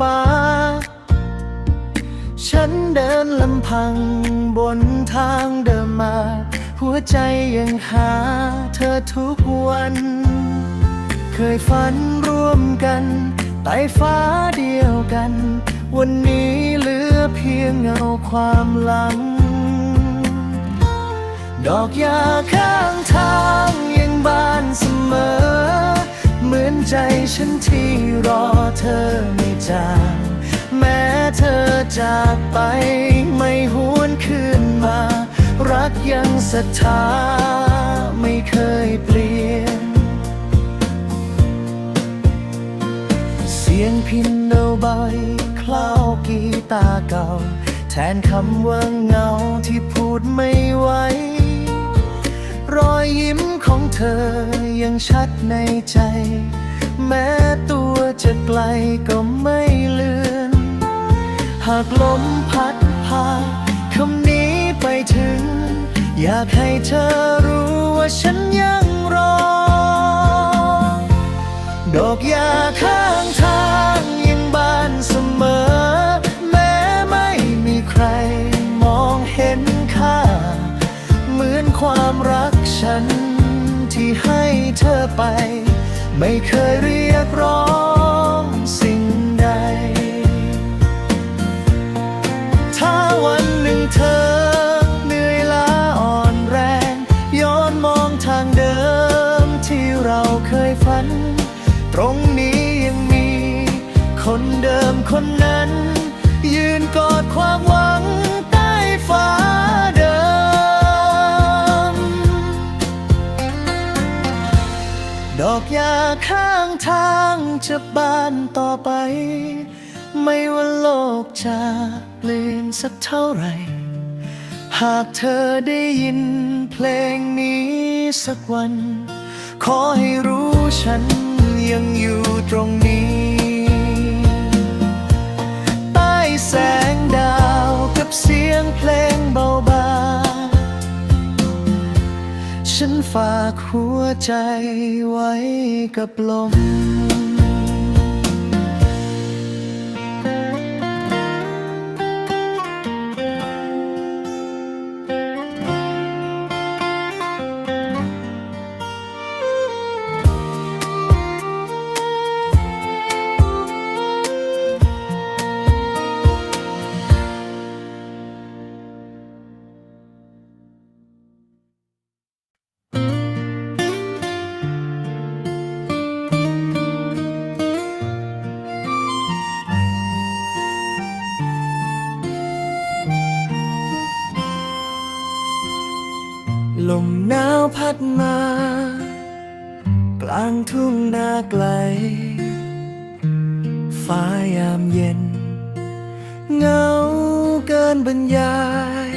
ฟ้า ฉันเดินลำพังบนทางเดิมมา หัวใจยังหาเธอทุกวัน เคยฝันร่วมกันใต้ฟ้าเดียวกัน วันนี้เหลือเพียงเงาความหลัง ดอกยาข้างทางยังบานเสมอ เหมือนใจฉันที่รอเธอไม่จางแม้เธอจากไปไม่หวนคืนมา รักยังศรัทธาไม่เคยเปลี่ยน เสียงพินโนใบคล้าวกีตาเก่า แทนคำว่าเหงาที่พูดไม่ไหว รอยยิ้มของเธอยังชัดในใจ แม้ตัวจะไกลก็ไม่เลือน หากลมพัดพาคำนี้ไปถึง อยากให้เธอรู้ว่าฉันยังรอ ดอกยาข้างทางยัง เธอไป ไม่เคยเรียกร้องสิ่งใด ถ้าวันหนึ่งเธอเหนื่อยล้าอ่อนแรง ย้อนมองทางเดิมที่เราเคยฝัน ตรงนี้ยังมี คนเดิมคนนั้น ยืนกอดความหวัง ข้างทางจะบานต่อไป ไม่ว่าโลกจะเปลี่ยนสักเท่าไหร่ หากเธอได้ยินเพลงนี้สักวัน ขอให้รู้ฉันยังอยู่ตรงนี้ใต้แสงดาวกับเสียงเพลงเบาๆฉันฝาก หัวใจไว้กับลม พัดมา กลางทุ่งนาไกล ฟ้ายามเย็น เงาเกินบรรยาย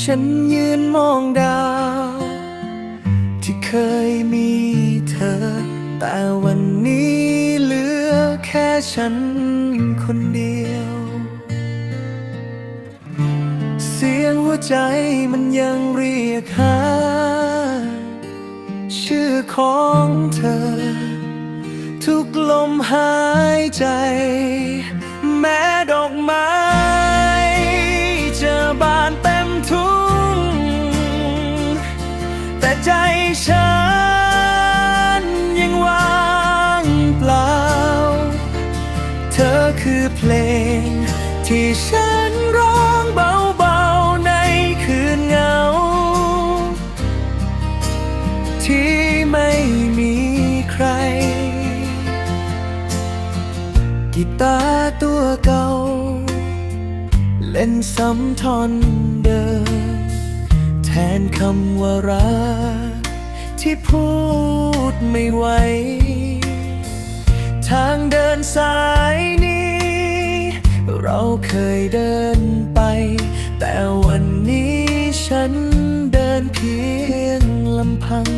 ฉันยืนมองดาว ที่เคยมีเธอ แต่วันนี้เหลือแค่ฉันคนเดียว ใจมันยังเรียกหา ชื่อของเธอ ทุกลมหายใจ แม้ดอกไม้จะบานเต็มทุ่ง แต่ใจฉันยังว่างเปล่า เธอคือเพลงที่ฉันร้องเบา ตาตัวเก่า เล่นซ้ำทอนเดิม แทนคำว่ารัก ที่พูดไม่ไหว ทางเดินสายนี้ เราเคยเดินไป แต่วันนี้ฉันเดินเพียงลำพัง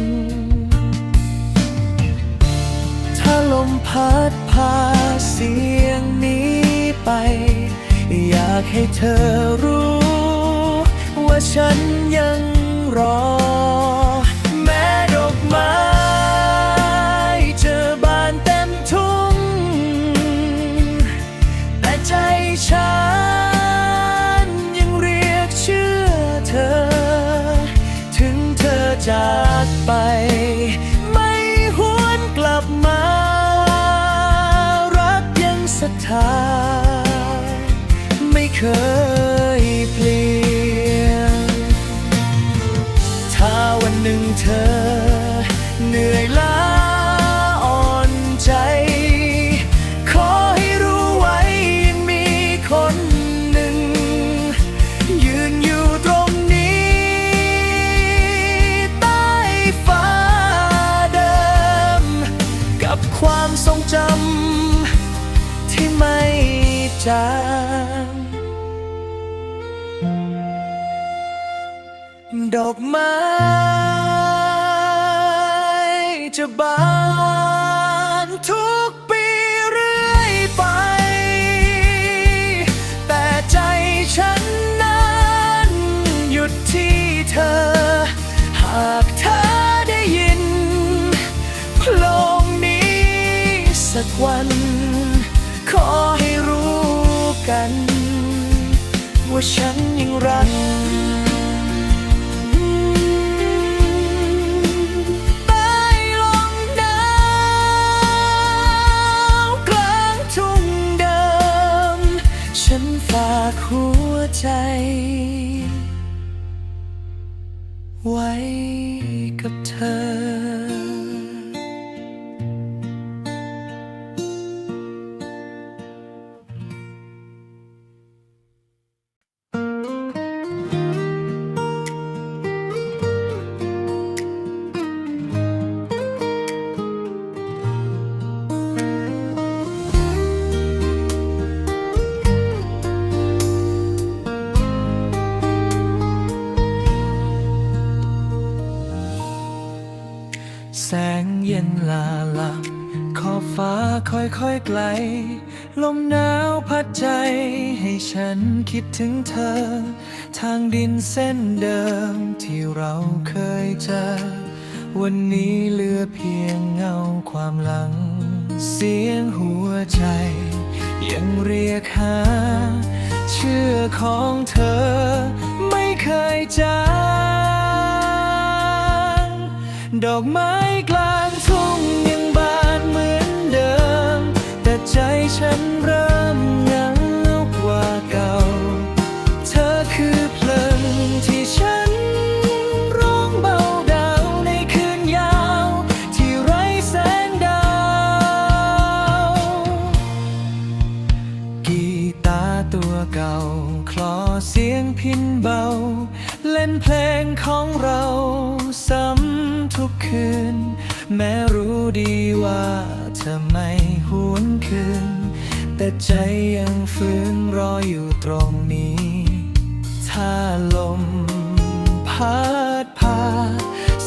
ถ้าลมพัดพา สียงนี้ไป อยากให้เธอรู้ ว่าฉันยังรอ แม้ดอกไม้จอบานเต็มทุ่ง แต่ใจฉันยังเรียกชื่อเธอ ถึงเธอจากไป lugar. ไม้จะบานทุกปีเรื่อยไป แต่ใจฉันนั้นหยุดที่เธอ หากเธอได้ยินเพลงนี้สักวัน ขอให้รู้กัน ว่าฉันยังรัก ใจ ไกล ลมหนาวพัดใจ ให้ฉันคิดถึงเธอ ทางดินเส้นเดิมที่เราเคยเจอ วันนี้เหลือเพียงเงาความหลัง เสียงหัวใจ ยังเรียกหา เชื่อของเธอ ไม่เคยจางดอกไม้กลางทุ่งยัง ใจฉันเริ่ม พัดพา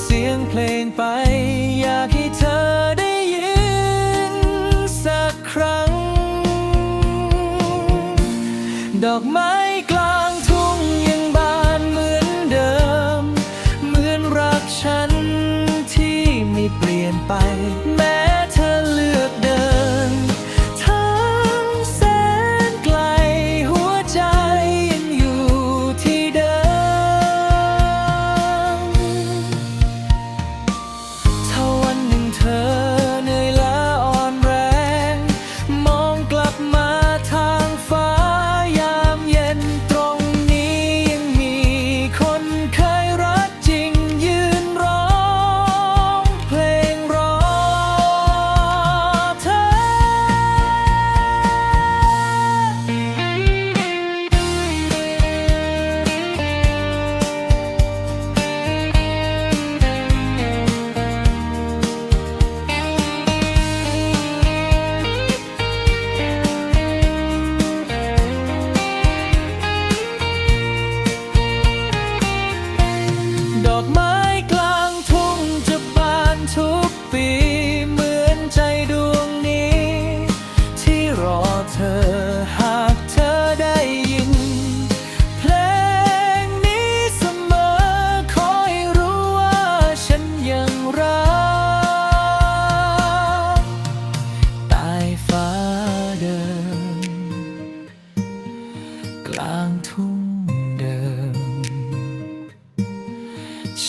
เสียงเพลงไป อยากให้เธอได้ยินสักครั้ง ดอกไม้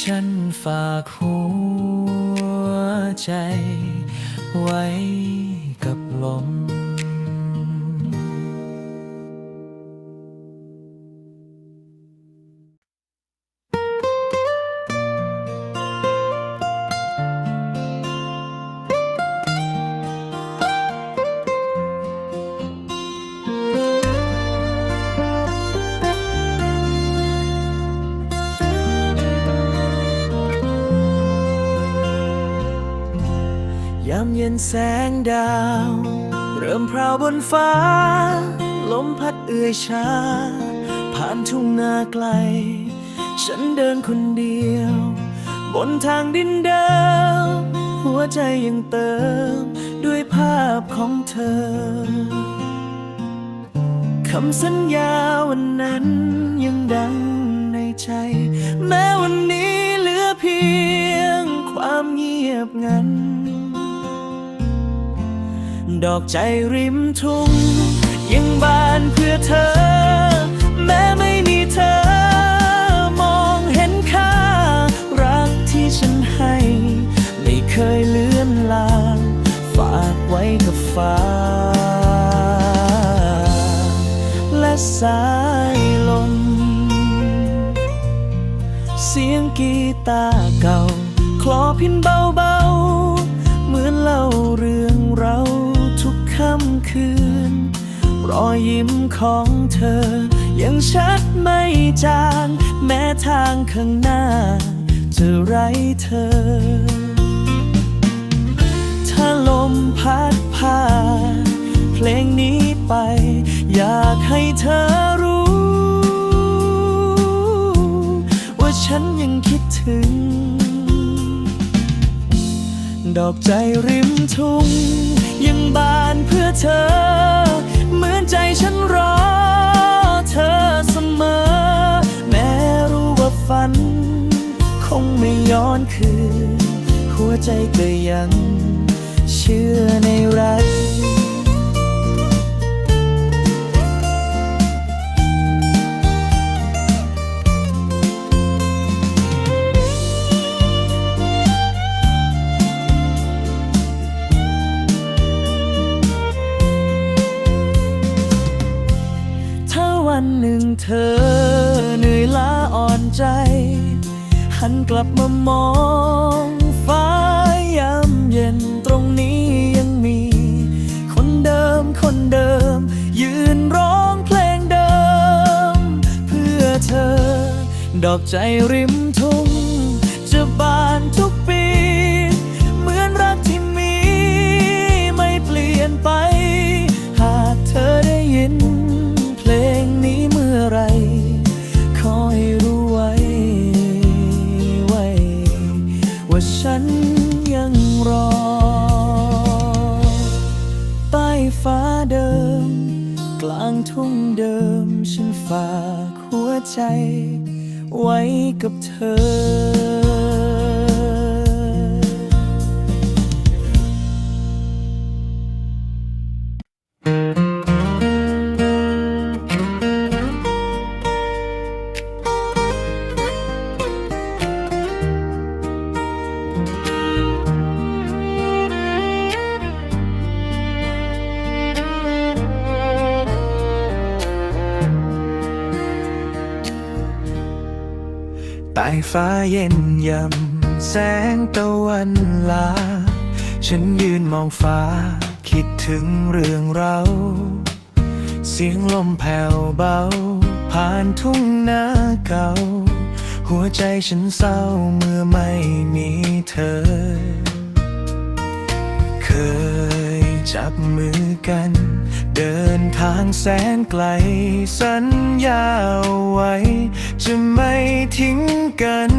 ฉันฝากหัวใจไว้ เย็นแสงดาว เริ่มพราวบนฟ้า ลมพัดเอื่อยชาผ่านทุ่งนาไกล ฉันเดินคนเดียว บนทางดินเดิม หัวใจยังเติม ด้วยภาพของเธอ คำสัญญาวันนั้นยังดังในใจ แม้วันนี้เหลือเพียงความเงียบงัน ดอกใจริมทุ่ง ยังบานเพื่อเธอ แม้ไม่มีเธอ มองเห็นค่า รักที่ฉันให้ ไม่เคยเลือนลาง ฝากไว้กับฟ้า และสายลม เสียงกีตาร์เก่า คลอพินเบา รอยยิ้มของเธอ ยังชัดไม่จาง แม้ทางข้างหน้า จะไร้เธอ ถ้าลมพัดพาเพลงนี้ไป อยากให้เธอรู้ ว่าฉันยังคิดถึง ดอกใจริมทุ่งยังบานเพื่อเธอ ใจฉันรอเธอเสมอ แม้รู้ว่าฝัน คงไม่ย้อนคืน หัวใจก็ยังเชื่อในรัก วันหนึ่งเธอเหนื่อยล้าอ่อนใจ หันกลับมามองฟ้ายามเย็นตรงนี้ยังมี คนเดิมคนเดิม ยืนร้องเพลงเดิม เพื่อเธอ ดอกใจริมทุ่งจะบานทุกปี ใจไว้กับเธอ ฟ้าเย็นยำแสงตะวันลา ฉันยืนมองฟ้า คิดถึงเรื่องเรา เสียงลมแผ่วเบา ผ่านทุ่งนาเก่า หัวใจฉันเศร้าเมื่อไม่มีเธอ เคยจับมือกัน เดินทางแสนไกล สัญญาเอาไว้ จะไม่ทิ้งกัน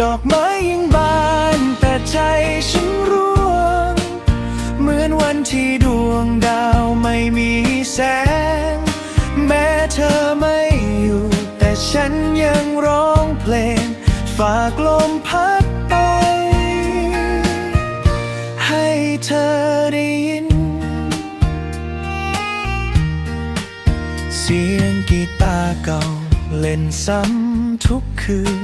ดอกไม้ยังบานแต่ใจฉันร่วง เหมือนวันที่ดวงดาวไม่มีแสง แม้เธอไม่อยู่ แต่ฉันยังร้องเพลง ฝากลมพัด เก่าเล่นซ้ำทุกคืน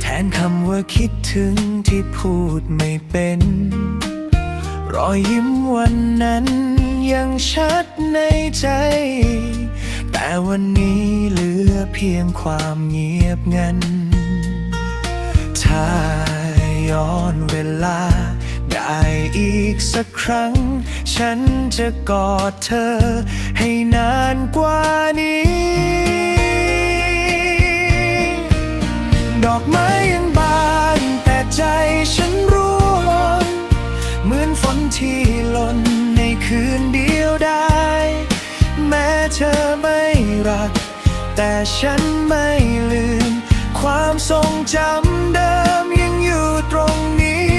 แทนคำว่าคิดถึงที่พูดไม่เป็น รอยยิ้มวันนั้นยังชัดในใจ แต่วันนี้เหลือเพียงความเงียบงัน ถ้าย้อนเวลาได้อีกสักครั้ง ฉันจะกอดเธอให้นานกว่านี้ ดอกไม้ยังบานแต่ใจฉันร่วงเหมือนฝนที่หล่นในคืนเดียวได้ แม้เธอไม่รัก แต่ฉันไม่ลืม ความทรงจำเดิมยังอยู่ตรงนี้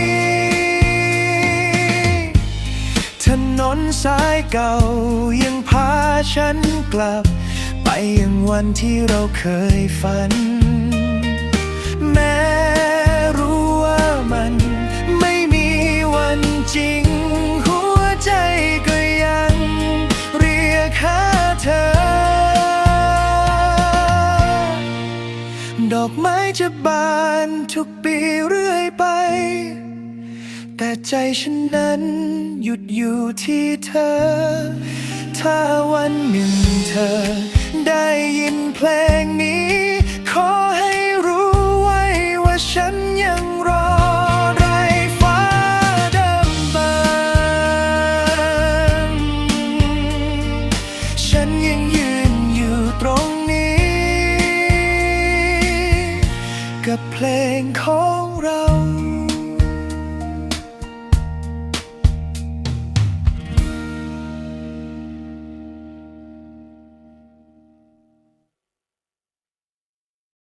ถนนสายเก่ายังพาฉันกลับ ไปยังวันที่เราเคยฝัน จริง หัวใจก็ยังเรียกหาเธอ ดอกไม้จะบานทุกปีเรื่อยไป แต่ใจฉันนั้นหยุดอยู่ที่เธอ ถ้าวันหนึ่งเธอ